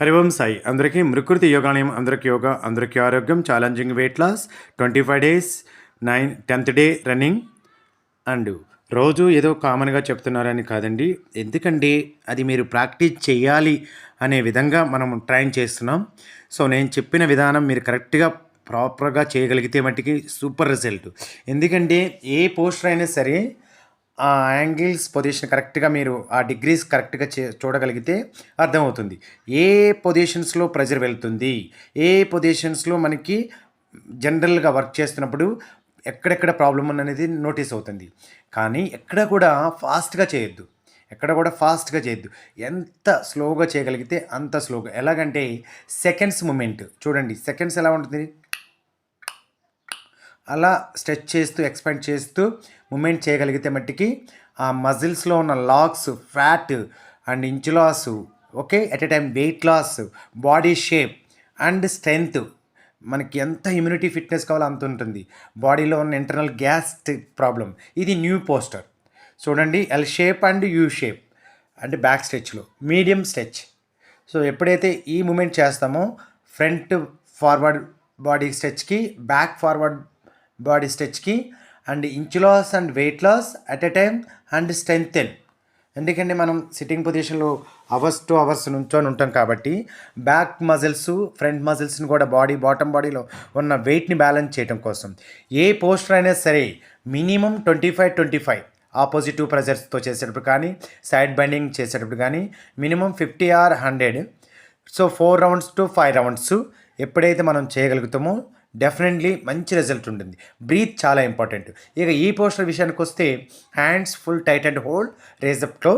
హరి ఓం సాయి. అందరికీ మృకృతి యోగాలయం అందరికీ యోగా అందరికీ ఆరోగ్యం challenging weight loss twenty five days nine tenth day running and రోజు ఏదో కామన్గా చెప్తున్నారని కాదండి. ఎందుకంటే అది మీరు ప్రాక్టీస్ చేయాలి అనే విధంగా మనం ట్రైన్ చేస్తున్నాం. సో నేను చెప్పిన విధానం మీరు కరెక్ట్గా ప్రాపర్గా చేయగలిగితే మట్టికి సూపర్ రిజల్ట్. ఎందుకంటే ఏ పోస్టర్ అయినా సరే ఆ యాంగిల్స్ పొజిషన్ కరెక్ట్గా మీరు ఆ డిగ్రీస్ కరెక్ట్గా చే చూడగలిగితే అర్థమవుతుంది. ఏ పొజిషన్స్లో ప్రెజర్ వెళ్తుంది? ఏ పొజిషన్స్లో మనకి జనరల్గా వర్క్ చేస్తున్నప్పుడు ఎక్కడెక్కడ ప్రాబ్లం అనేది నోటీస్ అవుతుంది? కానీ ఎక్కడ కూడా ఫాస్ట్గా చేయొద్దు. ఎక్కడ కూడా ఫాస్ట్గా చేయొద్దు. ఎంత స్లోగా చేయగలిగితే అంత స్లోగా. ఎలాగంటే సెకండ్స్ మూమెంట్. చూడండి సెకండ్స్ ఎలా ఉంటుంది? అలా స్ట్రెచ్ చేస్తూ ఎక్స్పాండ్ చేస్తూ మూమెంట్ చేయగలిగితే మట్టికి ఆ మజిల్స్లో ఉన్న lakhs fat and inch loss okay? At a time weight loss body shape and strength. మనకి ఎంత ఇమ్యూనిటీ ఫిట్నెస్ కావాలో అంత ఉంటుంది. బాడీలో ఉన్న ఇంటర్నల్ గ్యాస్ ప్రాబ్లం ఇది న్యూ పోస్టర్. చూడండి L shape and U shape. అంటే బ్యాక్ స్ట్రెచ్లో. Medium stretch. సో ఎప్పుడైతే ఈ మూమెంట్ చేస్తామో ఫ్రంట్ ఫార్వర్డ్ బాడీ స్ట్రెచ్కి back forward body స్ట్రెచ్కి and inch loss and weight loss at a time and strengthen. ఎందుకంటే మనం sitting పొజిషన్లో అవర్స్ టు అవర్స్ నుంచొని ఉంటాం కాబట్టి బ్యాక్ మజిల్స్ ఫ్రంట్ మజిల్స్ని కూడా బాడీ బాటమ్ బాడీలో ఉన్న వెయిట్ని బ్యాలెన్స్ చేయడం కోసం. ఏ పోస్టర్ అయినా సరే minimum twenty five twenty five opposite ప్రెజర్స్తో చేసేటప్పుడు కానీ సైడ్ బైండింగ్ చేసేటప్పుడు కానీ minimum fifty or hundred. So four rounds to five rounds ఎప్పుడైతే మనం చేయగలుగుతామో డెఫినెట్లీ మంచి రిజల్ట్ ఉంటుంది. బ్రీత్ చాలా ఇంపార్టెంట్ ఇక ఈ పోస్టర్ విషయానికి వస్తే hands full tight and hold రేజప్లో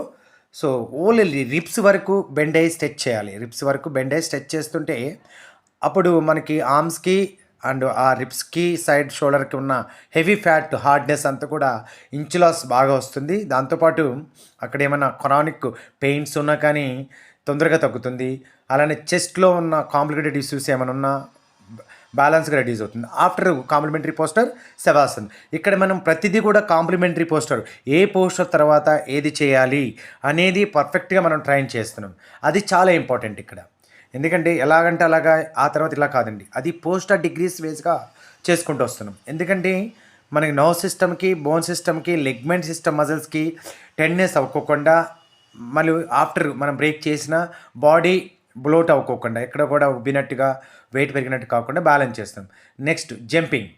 so only ribs వరకు బెండ్ అయ్యి స్ట్రెచ్ చేయాలి. రిప్స్ వరకు బెండ్ అయ్యి స్ట్రెచ్ చేస్తుంటే అప్పుడు మనకి ఆర్మ్స్కి అండ్ ఆ రిప్స్కి సైడ్ షోల్డర్కి ఉన్న హెవీ ఫ్యాట్ హార్డ్నెస్ అంతా కూడా ఇంచ్ లాస్ బాగా వస్తుంది. దాంతోపాటు అక్కడ ఏమైనా క్రానిక్ పెయిన్స్ ఉన్నా కానీ తొందరగా తగ్గుతుంది. అలానే చెస్ట్లో ఉన్న కాంప్లికేటెడ్ ఇష్యూస్ ఏమైనా ఉన్నా బ్యాలెన్స్గా రెడ్యూస్ అవుతుంది. After complementary posture Shavasan. ఇక్కడ మనం ప్రతిదీ కూడా కాంప్లిమెంటరీ పోస్టర్. ఏ పోస్టర్ తర్వాత ఏది చేయాలి అనేది పర్ఫెక్ట్గా మనం ట్రైన్ చేస్తున్నాం. అది చాలా ఇంపార్టెంట్ ఇక్కడ. ఎందుకంటే ఎలాగంటే అలాగా ఆ తర్వాత ఇలా కాదండి. అది పోస్టర్ డిగ్రీస్ వేస్గా చేసుకుంటూ వస్తున్నాం. ఎందుకంటే మనకి నర్వ్ సిస్టమ్కి బోన్ సిస్టమ్కి లెగ్మెంట్ సిస్టమ్ మజిల్స్కి టెన్నెస్ అవ్వకోకుండా మళ్ళీ ఆఫ్టర్ మనం బ్రేక్ చేసిన బాడీ బ్లోట్ అవ్వకోకుండా ఎక్కడ కూడా ఉబ్బినట్టుగా వెయిట్ పెరిగినట్టు కాకుండా బ్యాలెన్స్ చేస్తాం. Next jumping.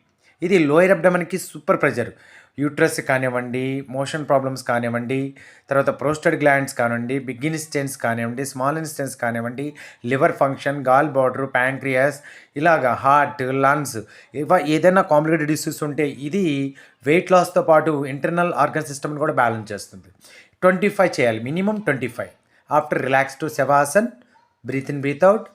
ఇది లోయర్ అబ్డమన్కి సూపర్ ప్రెజర్. యూట్రస్ కానివ్వండి మోషన్ ప్రాబ్లమ్స్ కానివ్వండి తర్వాత ప్రోస్టెడ్ గ్లాండ్స్ కానివ్వండి బిగ్ ఇన్స్టెన్స్ కానివ్వండి స్మాల్ ఇన్స్టెన్స్ కానివ్వండి liver function gall bladder pancreas ఇలాగా హార్ట్ లంగ్స్ ఇవ ఏదైనా కాంప్లికేటెడ్ ఇష్యూస్ ఉంటే ఇది వెయిట్ లాస్తో పాటు ఇంటర్నల్ ఆర్గన్ సిస్టమ్ని కూడా బ్యాలెన్స్ చేస్తుంది. ట్వంటీ ఫైవ్ చేయాలి minimum twenty five. After relax to Shavasan breathe in breathe out